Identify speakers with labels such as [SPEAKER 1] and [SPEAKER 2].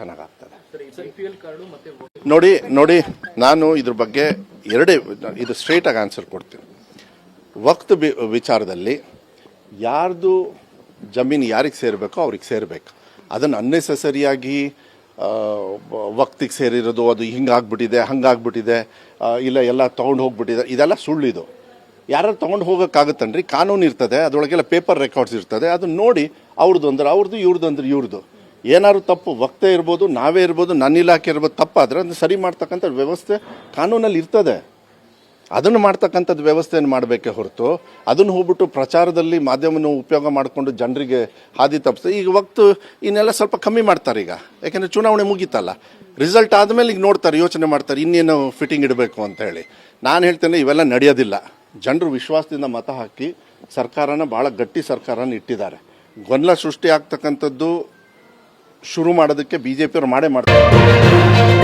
[SPEAKER 1] ಚೆನ್ನಾಗಾಗ್ತದೆ. ನೋಡಿ ನೋಡಿ ನಾನು ಇದ್ರ ಬಗ್ಗೆ ಎರಡೇ ಇದು ಸ್ಟ್ರೇಟಾಗಿ ಆನ್ಸರ್ ಕೊಡ್ತೀನಿ. ವಕ್ತ್ ಬಿ ವಿಚಾರದಲ್ಲಿ ಯಾರ್ದು ಜಮೀನು ಯಾರಿಗೆ ಸೇರಬೇಕೋ ಅವ್ರಿಗೆ ಸೇರಬೇಕು. ಅದನ್ನು ಅನ್ನೆಸೆಸರಿಯಾಗಿ ವಕ್ತಿಗೆ ಸೇರಿರೋದು ಅದು ಹಿಂಗಾಗ್ಬಿಟ್ಟಿದೆ ಹಂಗಾಗ್ಬಿಟ್ಟಿದೆ ಇಲ್ಲ ಎಲ್ಲ ತೊಗೊಂಡು ಹೋಗ್ಬಿಟ್ಟಿದೆ ಇದೆಲ್ಲ ಸುಳ್ಳಿದು. ಯಾರು ತೊಗೊಂಡು ಹೋಗೋಕ್ಕಾಗುತ್ತನ್ರಿ? ಕಾನೂನು ಇರ್ತದೆ ಅದರೊಳಗೆಲ್ಲ ಪೇಪರ್ ರೆಕಾರ್ಡ್ಸ್ ಇರ್ತದೆ ಅದನ್ನ ನೋಡಿ ಅವ್ರದ್ದು ಅಂದ್ರೆ ಅವ್ರದ್ದು ಇವ್ರದ್ದು ಅಂದ್ರೆ ಇವ್ರದ್ದು ಏನಾದ್ರು ತಪ್ಪು, ವಕ್ತೆ ಇರ್ಬೋದು, ನಾವೇ ಇರ್ಬೋದು, ನನ್ನ ಇಲಾಖೆ ಇರ್ಬೋದು, ತಪ್ಪಾದ್ರೆ ಅದನ್ನು ಸರಿ ಮಾಡ್ತಕ್ಕಂಥ ವ್ಯವಸ್ಥೆ ಕಾನೂನಲ್ಲಿ ಇರ್ತದೆ. ಅದನ್ನು ಮಾಡ್ತಕ್ಕಂಥದ್ದು ವ್ಯವಸ್ಥೆಯನ್ನು ಮಾಡಬೇಕೇ ಹೊರತು, ಅದನ್ನು ಹೋಗ್ಬಿಟ್ಟು ಪ್ರಚಾರದಲ್ಲಿ ಮಾಧ್ಯಮವನ್ನು ಉಪಯೋಗ ಮಾಡಿಕೊಂಡು ಜನರಿಗೆ ಹಾದಿ ತಪ್ಪಿಸ್ತದೆ ಈಗ ವಕ್ತು ಇನ್ನೆಲ್ಲ ಸ್ವಲ್ಪ ಕಮ್ಮಿ ಮಾಡ್ತಾರೆ ಈಗ. ಯಾಕೆಂದರೆ ಚುನಾವಣೆ ಮುಗೀತಲ್ಲ. ರಿಸಲ್ಟ್ ಆದಮೇಲೆ ಈಗ ನೋಡ್ತಾರೆ, ಯೋಚನೆ ಮಾಡ್ತಾರೆ, ಇನ್ನೇನು ಫಿಟ್ಟಿಂಗ್ ಇಡಬೇಕು ಅಂತ ಹೇಳಿ. ನಾನು ಹೇಳ್ತೇನೆ, ಇವೆಲ್ಲ ನಡೆಯೋದಿಲ್ಲ. ಜನರು ವಿಶ್ವಾಸದಿಂದ ಮತ ಹಾಕಿ ಸರ್ಕಾರನ ಭಾಳ ಗಟ್ಟಿ ಸರ್ಕಾರನ ಇಟ್ಟಿದ್ದಾರೆ. ಗೊಂದಲ ಸೃಷ್ಟಿ ಆಗ್ತಕ್ಕಂಥದ್ದು ಶುರು ಮಾಡೋದಕ್ಕೆ ಬಿ ಜೆ ಪಿಯವ್ರು ಮಾಡೇ ಮಾಡ್ತಾರೆ.